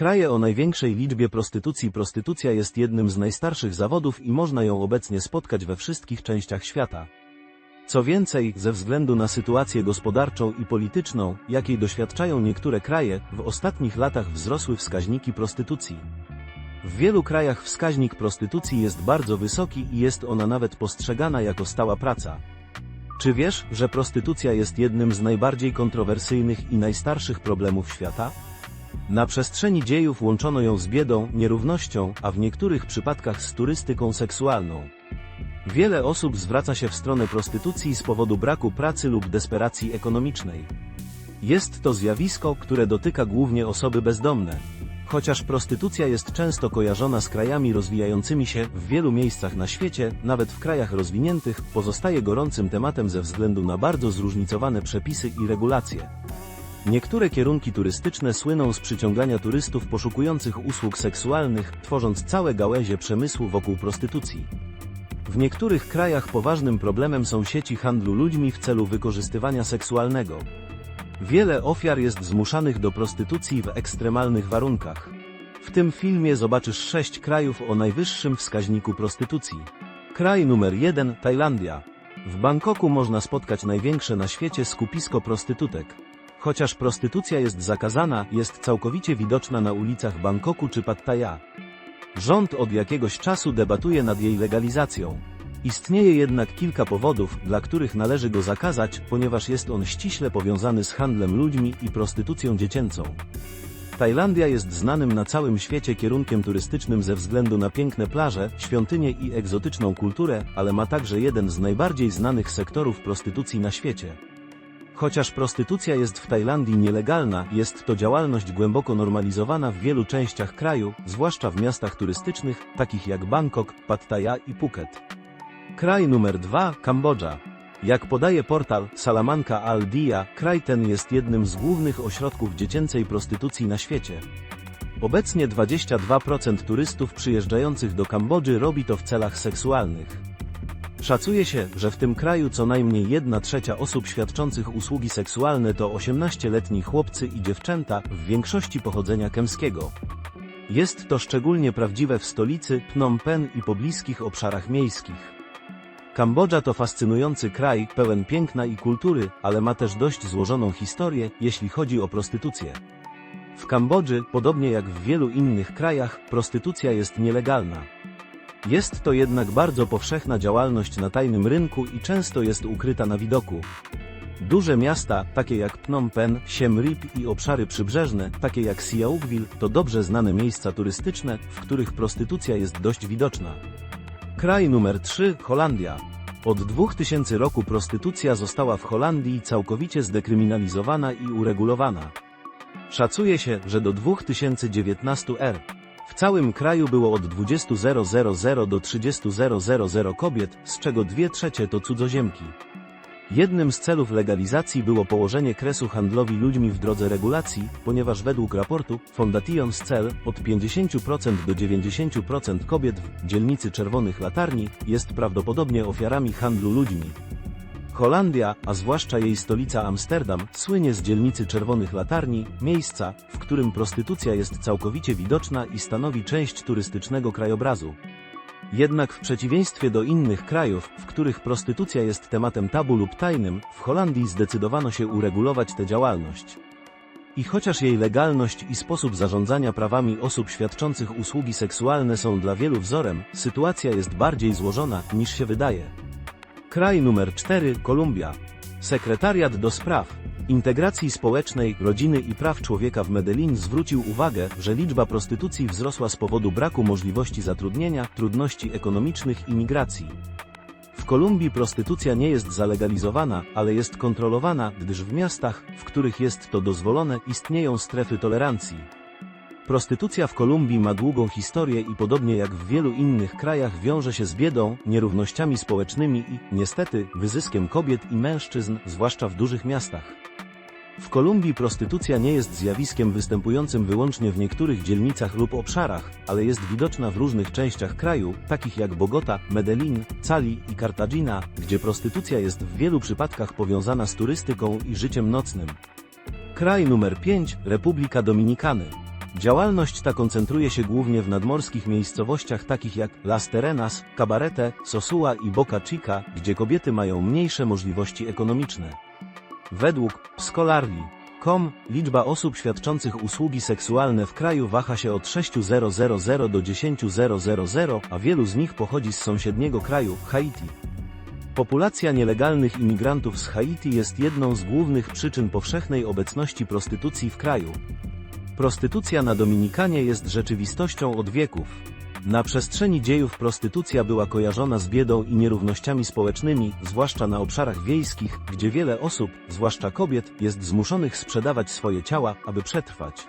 Kraje o największej liczbie prostytucji Prostytucja jest jednym z najstarszych zawodów i można ją obecnie spotkać we wszystkich częściach świata. Co więcej, ze względu na sytuację gospodarczą i polityczną, jakiej doświadczają niektóre kraje, w ostatnich latach wzrosły wskaźniki prostytucji. W wielu krajach wskaźnik prostytucji jest bardzo wysoki i jest ona nawet postrzegana jako stała praca. Czy wiesz, że prostytucja jest jednym z najbardziej kontrowersyjnych i najstarszych problemów świata? Na przestrzeni dziejów łączono ją z biedą, nierównością, a w niektórych przypadkach z turystyką seksualną. Wiele osób zwraca się w stronę prostytucji z powodu braku pracy lub desperacji ekonomicznej. Jest to zjawisko, które dotyka głównie osoby bezdomne. Chociaż prostytucja jest często kojarzona z krajami rozwijającymi się w wielu miejscach na świecie, nawet w krajach rozwiniętych, pozostaje gorącym tematem ze względu na bardzo zróżnicowane przepisy i regulacje. Niektóre kierunki turystyczne słyną z przyciągania turystów poszukujących usług seksualnych, tworząc całe gałęzie przemysłu wokół prostytucji. W niektórych krajach poważnym problemem są sieci handlu ludźmi w celu wykorzystywania seksualnego. Wiele ofiar jest zmuszanych do prostytucji w ekstremalnych warunkach. W tym filmie zobaczysz sześć krajów o najwyższym wskaźniku prostytucji. Kraj numer 1 Tajlandia. W Bangkoku można spotkać największe na świecie skupisko prostytutek. Chociaż prostytucja jest zakazana, jest całkowicie widoczna na ulicach Bangkoku czy Pattaya. Rząd od jakiegoś czasu debatuje nad jej legalizacją. Istnieje jednak kilka powodów, dla których należy go zakazać, ponieważ jest on ściśle powiązany z handlem ludźmi i prostytucją dziecięcą. Tajlandia jest znanym na całym świecie kierunkiem turystycznym ze względu na piękne plaże, świątynie i egzotyczną kulturę, ale ma także jeden z najbardziej znanych sektorów prostytucji na świecie. Chociaż prostytucja jest w Tajlandii nielegalna, jest to działalność głęboko normalizowana w wielu częściach kraju, zwłaszcza w miastach turystycznych, takich jak Bangkok, Pattaya i Phuket. Kraj numer 2 Kambodża. Jak podaje portal Salamanca Al Dia, kraj ten jest jednym z głównych ośrodków dziecięcej prostytucji na świecie. Obecnie 22% turystów przyjeżdżających do Kambodży robi to w celach seksualnych. Szacuje się, że w tym kraju co najmniej 1 trzecia osób świadczących usługi seksualne to 18-letni chłopcy i dziewczęta, w większości pochodzenia kemskiego. Jest to szczególnie prawdziwe w stolicy, Phnom Penh i pobliskich obszarach miejskich. Kambodża to fascynujący kraj, pełen piękna i kultury, ale ma też dość złożoną historię, jeśli chodzi o prostytucję. W Kambodży, podobnie jak w wielu innych krajach, prostytucja jest nielegalna. Jest to jednak bardzo powszechna działalność na tajnym rynku i często jest ukryta na widoku. Duże miasta, takie jak Phnom Penh, Siem Reap i obszary przybrzeżne, takie jak Siaukville, to dobrze znane miejsca turystyczne, w których prostytucja jest dość widoczna. Kraj numer 3 Holandia. Od 2000 roku prostytucja została w Holandii całkowicie zdekryminalizowana i uregulowana. Szacuje się, że do 2019 r. Całym kraju było od 20.000 do 30.000 kobiet, z czego dwie trzecie to cudzoziemki. Jednym z celów legalizacji było położenie kresu handlowi ludźmi w drodze regulacji, ponieważ według raportu Fondation Cel od 50% do 90% kobiet w dzielnicy Czerwonych Latarni jest prawdopodobnie ofiarami handlu ludźmi. Holandia, a zwłaszcza jej stolica Amsterdam, słynie z dzielnicy Czerwonych Latarni, miejsca, w którym prostytucja jest całkowicie widoczna i stanowi część turystycznego krajobrazu. Jednak w przeciwieństwie do innych krajów, w których prostytucja jest tematem tabu lub tajnym, w Holandii zdecydowano się uregulować tę działalność. I chociaż jej legalność i sposób zarządzania prawami osób świadczących usługi seksualne są dla wielu wzorem, sytuacja jest bardziej złożona, niż się wydaje. Kraj numer 4 Kolumbia. Sekretariat do spraw integracji społecznej, rodziny i praw człowieka w Medellin zwrócił uwagę, że liczba prostytucji wzrosła z powodu braku możliwości zatrudnienia, trudności ekonomicznych i migracji. W Kolumbii prostytucja nie jest zalegalizowana, ale jest kontrolowana, gdyż w miastach, w których jest to dozwolone, istnieją strefy tolerancji. Prostytucja w Kolumbii ma długą historię i podobnie jak w wielu innych krajach wiąże się z biedą, nierównościami społecznymi i, niestety, wyzyskiem kobiet i mężczyzn, zwłaszcza w dużych miastach. W Kolumbii prostytucja nie jest zjawiskiem występującym wyłącznie w niektórych dzielnicach lub obszarach, ale jest widoczna w różnych częściach kraju, takich jak Bogota, Medellin, Cali i Cartagena, gdzie prostytucja jest w wielu przypadkach powiązana z turystyką i życiem nocnym. Kraj numer 5 Republika Dominikany. Działalność ta koncentruje się głównie w nadmorskich miejscowościach takich jak Las Terenas, Cabarete, Sosua i Boca Chica, gdzie kobiety mają mniejsze możliwości ekonomiczne. Według Scholarly.com liczba osób świadczących usługi seksualne w kraju waha się od 6000 do 10000, a wielu z nich pochodzi z sąsiedniego kraju, Haiti. Populacja nielegalnych imigrantów z Haiti jest jedną z głównych przyczyn powszechnej obecności prostytucji w kraju. Prostytucja na Dominikanie jest rzeczywistością od wieków. Na przestrzeni dziejów prostytucja była kojarzona z biedą i nierównościami społecznymi, zwłaszcza na obszarach wiejskich, gdzie wiele osób, zwłaszcza kobiet, jest zmuszonych sprzedawać swoje ciała, aby przetrwać.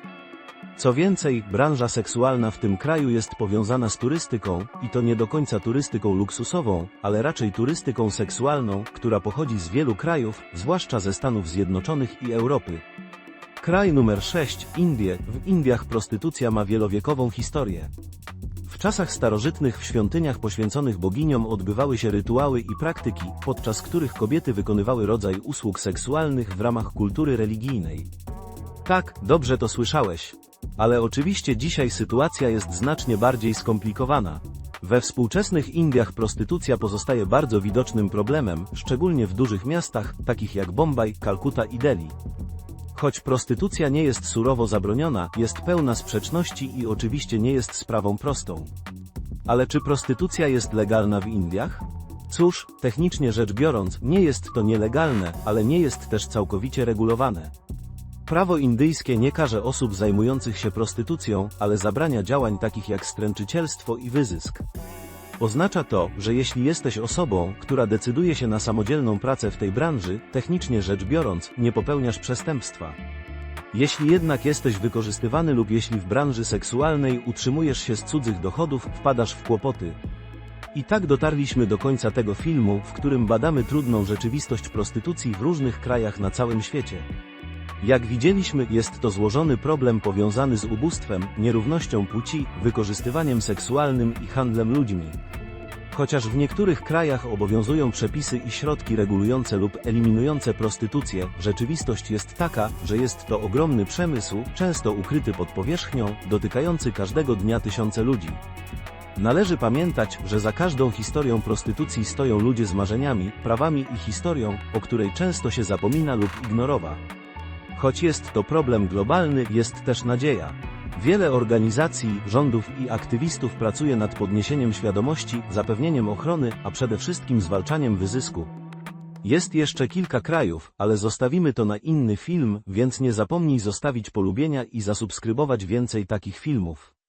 Co więcej, branża seksualna w tym kraju jest powiązana z turystyką, i to nie do końca turystyką luksusową, ale raczej turystyką seksualną, która pochodzi z wielu krajów, zwłaszcza ze Stanów Zjednoczonych i Europy. Kraj numer 6, Indie. W Indiach prostytucja ma wielowiekową historię. W czasach starożytnych w świątyniach poświęconych boginiom odbywały się rytuały i praktyki, podczas których kobiety wykonywały rodzaj usług seksualnych w ramach kultury religijnej. Tak, dobrze to słyszałeś. Ale oczywiście dzisiaj sytuacja jest znacznie bardziej skomplikowana. We współczesnych Indiach prostytucja pozostaje bardzo widocznym problemem, szczególnie w dużych miastach, takich jak Bombaj, Kalkuta i Delhi. Choć prostytucja nie jest surowo zabroniona, jest pełna sprzeczności i oczywiście nie jest sprawą prostą. Ale czy prostytucja jest legalna w Indiach? Cóż, technicznie rzecz biorąc, nie jest to nielegalne, ale nie jest też całkowicie regulowane. Prawo indyjskie nie karze osób zajmujących się prostytucją, ale zabrania działań takich jak stręczycielstwo i wyzysk. Oznacza to, że jeśli jesteś osobą, która decyduje się na samodzielną pracę w tej branży, technicznie rzecz biorąc, nie popełniasz przestępstwa. Jeśli jednak jesteś wykorzystywany lub jeśli w branży seksualnej utrzymujesz się z cudzych dochodów, wpadasz w kłopoty. I tak dotarliśmy do końca tego filmu, w którym badamy trudną rzeczywistość prostytucji w różnych krajach na całym świecie. Jak widzieliśmy, jest to złożony problem powiązany z ubóstwem, nierównością płci, wykorzystywaniem seksualnym i handlem ludźmi. Chociaż w niektórych krajach obowiązują przepisy i środki regulujące lub eliminujące prostytucję, rzeczywistość jest taka, że jest to ogromny przemysł, często ukryty pod powierzchnią, dotykający każdego dnia tysiące ludzi. Należy pamiętać, że za każdą historią prostytucji stoją ludzie z marzeniami, prawami i historią, o której często się zapomina lub ignorowa. Choć jest to problem globalny, jest też nadzieja. Wiele organizacji, rządów i aktywistów pracuje nad podniesieniem świadomości, zapewnieniem ochrony, a przede wszystkim zwalczaniem wyzysku. Jest jeszcze kilka krajów, ale zostawimy to na inny film, więc nie zapomnij zostawić polubienia i zasubskrybować więcej takich filmów.